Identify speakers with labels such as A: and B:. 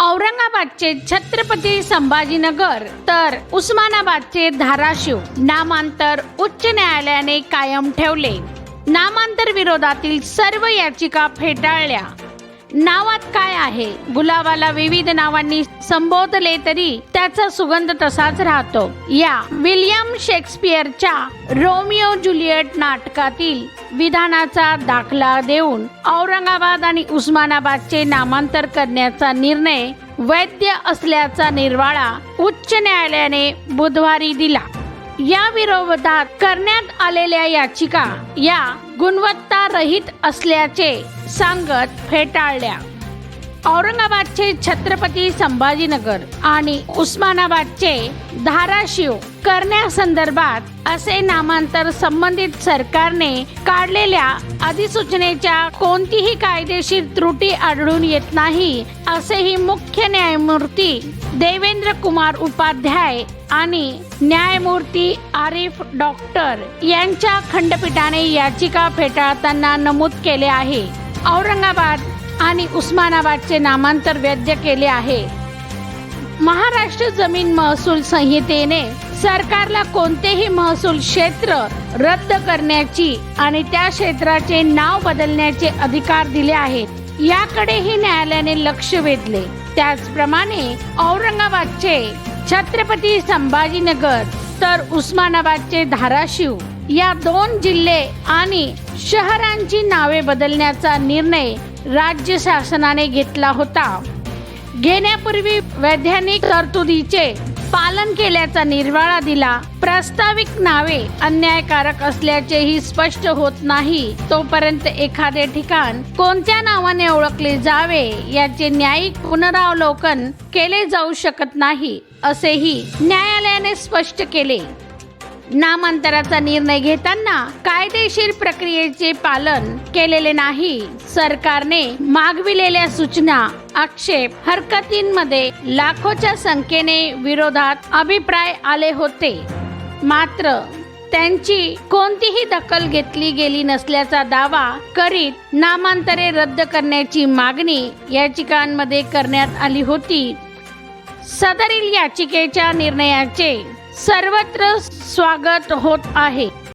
A: औरंगाबादचे छत्रपती संभाजीनगर तर उस्मानाबादचे धाराशिव नामांतर उच्च न्यायालयाने कायम ठेवले. नामांतर विरोधातील सर्व याचिका फेटाळल्या. नावात काय आहे? गुलाबाला विविध नावांनी संबोधले तरी त्याचा सुगंध तसाच राहतो. या विल्यम शेक्सपियरच्या रोमिओ जुलियट नाटकातील विधानाचा दाखला देऊन औरंगाबाद आणि उस्मानाबादचे नामांतर करण्याचा निर्णय वैध असल्याचा निर्वाळा उच्च न्यायालयाने बुधवारी दिला. या विरोधात करण्यात आलेल्या याचिका या गुणवत्ता रहित असल्याचे सांगत फेटाळल्या. औरंगाबादचे छत्रपती संभाजीनगर आणि उस्मानाबादचे धाराशिव करण्यासंदर्भात असे नामांतर संबंधित सरकारने काढलेल्या अधिसूचनेच्या कोणतीही कायदेशीर त्रुटी आढळून येत नाही असेही मुख्य न्यायमूर्ती देवेंद्र कुमार उपाध्याय आणि न्यायमूर्ती आरिफ डॉक्टर यांच्या खंडपीठाने याचिका फेटाळताना नमूद केले आहे. औरंगाबाद आणि उस्मानाबादचे नामांतर वैद्य केले आहे. महाराष्ट्र जमीन महसूल संहितेने सरकारला कोणतेही महसूल क्षेत्र रद्द करण्याची आणि त्या क्षेत्राचे नाव बदलण्याचे अधिकार दिले आहेत. याकडेही न्यायालयाने लक्ष वेधले. त्याचप्रमाणे औरंगाबादचे छत्रपती संभाजीनगर तर उस्मानाबादचे धाराशिव या दोन जिल्हे आणि शहरांची नावे बदलण्याचा निर्णय राज्य शासनाने घेतला होता. घेण्यापूर्वी वैधानिक तरतुदीचे पालन केल्याचा निर्वाळा दिला. प्रस्ताविक नावे अन्यायकारक असल्याचेही स्पष्ट होत नाही. तोपर्यंत एखादे ठिकाण कोणत्या नावाने ओळखले जावे याचे न्यायिक पुनरावलोकन केले जाऊ शकत नाही असेही न्यायालयाने स्पष्ट केले. नामांतराचा निर्णय घेताना कायदेशीर प्रक्रियेचे पालन केलेले नाही. सरकारने मागविलेल्या सूचना आक्षेप हरकतींमध्ये लाखोच्या संख्येने विरोधात अभिप्राय आले होते. मात्र त्यांची कोणतीही दखल घेतली गेली नसल्याचा दावा करीत नामांतरे रद्द करण्याची मागणी याचिकांमध्ये करण्यात आली होती. सदरील याचिकेच्या निर्णयाचे सर्वत्र स्वागत होत आहे.